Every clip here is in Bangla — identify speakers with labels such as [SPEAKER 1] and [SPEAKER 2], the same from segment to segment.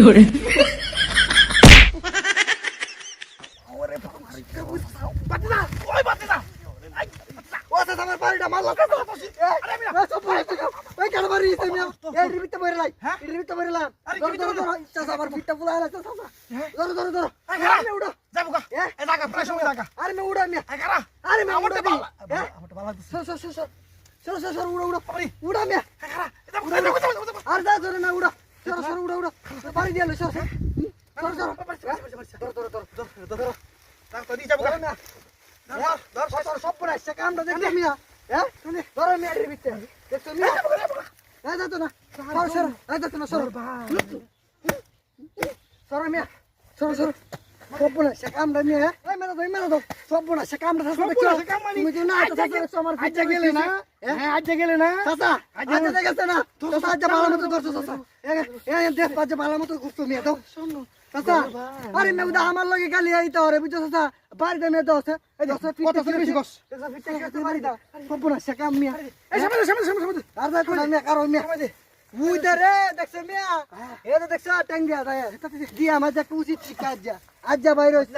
[SPEAKER 1] 有人
[SPEAKER 2] ，আরে
[SPEAKER 3] যাব
[SPEAKER 2] আর যা ধরে না উড়া। सर सर उडा उडा पानी दिइहाल्नु sir sir sir sir sir sir sir तर न सर सर सब काम सर ए जातो न सर ए जातो न सर सर सर सर काम মেরা দাও মেরা দাও সব সব
[SPEAKER 3] পড়ে আসছে, মানে?
[SPEAKER 2] তুমি তো না আমার
[SPEAKER 3] আজ্জা গেলে না হ্যাঁ আজ্জা গেলে না।
[SPEAKER 2] চাচা দেখেছে না। চাচা ভালো মতো ধরছো চাচা। এ দেখ পাচ্ছে ভালো মতো ঘুরছো মেয়ে দাও। চাচা আরে মেয়ে আমার লগে গালি আইতে হরে বুঝছ চাচা? বাড়িতে মেয়ে দাও দশ
[SPEAKER 3] কত বেশি কস?
[SPEAKER 2] বাড়ি দাও। সম্পূর্ণ সে কাম মিয়া।
[SPEAKER 3] এই সামনে সামনে সামনে সামনে
[SPEAKER 2] আর দেখো না মিয়া কারও মিয়া। মুই রে দেখছে মিয়া? এ তো দেখছ টাঙ্গিয়া দায় দি আমার যে উচিত আজ যা। আজ যা বাইরে হইছ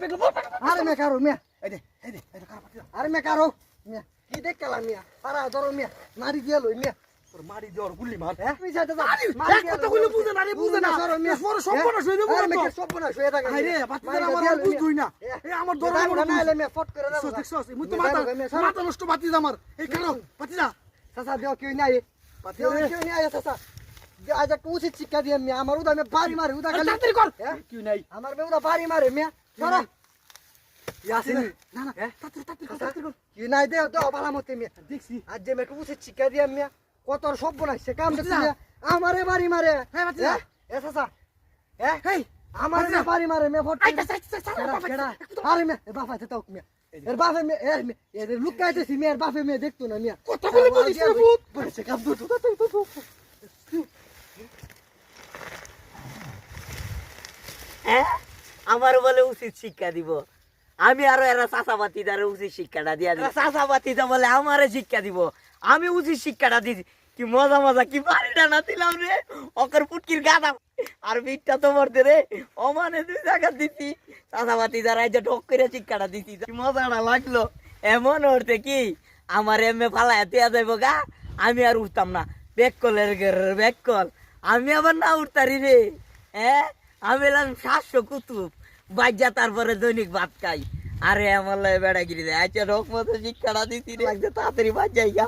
[SPEAKER 3] বেগলো বল।
[SPEAKER 2] আরে মেয়ে কারও মিয়া।
[SPEAKER 3] এই দে এই দে এই দে কারা পাতি
[SPEAKER 2] আরে মে কারও মিয়া। কি দেখ কেলা মিয়া? পারা ধরো মিয়া মারি দিয়ে লই মিয়া।
[SPEAKER 3] তোর মারি দেওয়ার গুলি মার।
[SPEAKER 2] যাতে মারি
[SPEAKER 3] এক কথা কইলে বুঝে না রে, বুঝে না।
[SPEAKER 2] সরো মিয়া।
[SPEAKER 3] এ? সরো, সর্বনাশ
[SPEAKER 2] আরে
[SPEAKER 3] তো।
[SPEAKER 2] মেয়ে সর্বনাশ থাকে
[SPEAKER 3] আরে পাতি আমার আর বুঝ না। এই আমার
[SPEAKER 2] ধরো
[SPEAKER 3] আমার
[SPEAKER 2] না এলে মিয়া ফট করে দাও
[SPEAKER 3] দেখছস দেখছস মুই তো মাথা মাথা নষ্ট পাতি আমার। এই কারও পাতি যা
[SPEAKER 2] দেও কেউ নাই। কেউ নাই দে আজ একটা উচিত শিক্ষা দিয়ে মিয়া আমার উদা মে বাড়ি মারে উদা খালি
[SPEAKER 3] তাড়াতাড়ি কর
[SPEAKER 2] হ্যাঁ?
[SPEAKER 3] কি নাই
[SPEAKER 2] আমার মে উদা বাড়ি মারে মিয়া সরো
[SPEAKER 3] ইয়াসিন
[SPEAKER 2] ইয়াসিন।
[SPEAKER 3] না না
[SPEAKER 2] হ্যাঁ?
[SPEAKER 3] তাড়াতাড়ি তাড়াতাড়ি কর,
[SPEAKER 2] চাচা
[SPEAKER 3] তাড়াতাড়ি কর
[SPEAKER 2] কি নাই দেও দেও ভালো মতে মিয়া
[SPEAKER 3] দেখছি
[SPEAKER 2] আজ যে মেয়ে উচিত শিক্ষা দিয়ে মিয়া কত সর্বনাশ সে কাম দেখছি আমারে বাড়ি মারে
[SPEAKER 3] হ্যাঁ, বাতিজা।
[SPEAKER 2] হ্যাঁ? এ চাচা হ্যাঁ
[SPEAKER 3] হেই
[SPEAKER 2] আমার
[SPEAKER 3] বাতিজা।
[SPEAKER 2] বাড়ি মারে মে ফট
[SPEAKER 3] আইতা সাইতা সাইতা
[SPEAKER 2] কেডা,
[SPEAKER 3] বাবা
[SPEAKER 2] কেডা? আরে মে এর বাপ তাও মিয়া এর বাপে মে এর মে লুকাইতেছি মিয়া এর বাপে মে দেখতো না মিয়া
[SPEAKER 3] কত বলে বলিস রে ভূত
[SPEAKER 2] বলেছে কাম দুটো তো তো তো
[SPEAKER 4] হ্যাঁ? আমার বলে উচিত শিক্ষা দিব। আমি আরও এরা চাষাবাতি দ্বারা উচিত শিক্ষাটা দিয়া দিব চাষাবাতি বলে আমারে শিক্ষা দিব। আমি উচিত শিক্ষাটা দিছি কি মজা মজা, কি বাড়িটা না দিলাম রে? অকর পুটকির গাদা আর বিটটা তো মরতে রে। অমানে দুই জায়গা দিছি। চাষাবাতি দ্বারা এই যে ঢক করে শিক্ষাটা দিছি। কি মজাটা লাগল? এমন হতে কি? আমার এমএ ফালায় দেয়া যাইব গা। আমি আর উঠতাম না। ব্যাক কলের ব্যাক কল। আমি আবার না উঠতারি রে। হ্যাঁ? আমি এলাম সাতশো কুতুব। বাজ্যা তারপরে দৈনিক ভাত খাই। আরে আমার বেড়াগিরি বেড়া গিরি দেয়। আচ্ছা রোগ মতো শিক্ষাটা দিতে লাগছে তাড়াতাড়ি বাজ্যাই গা।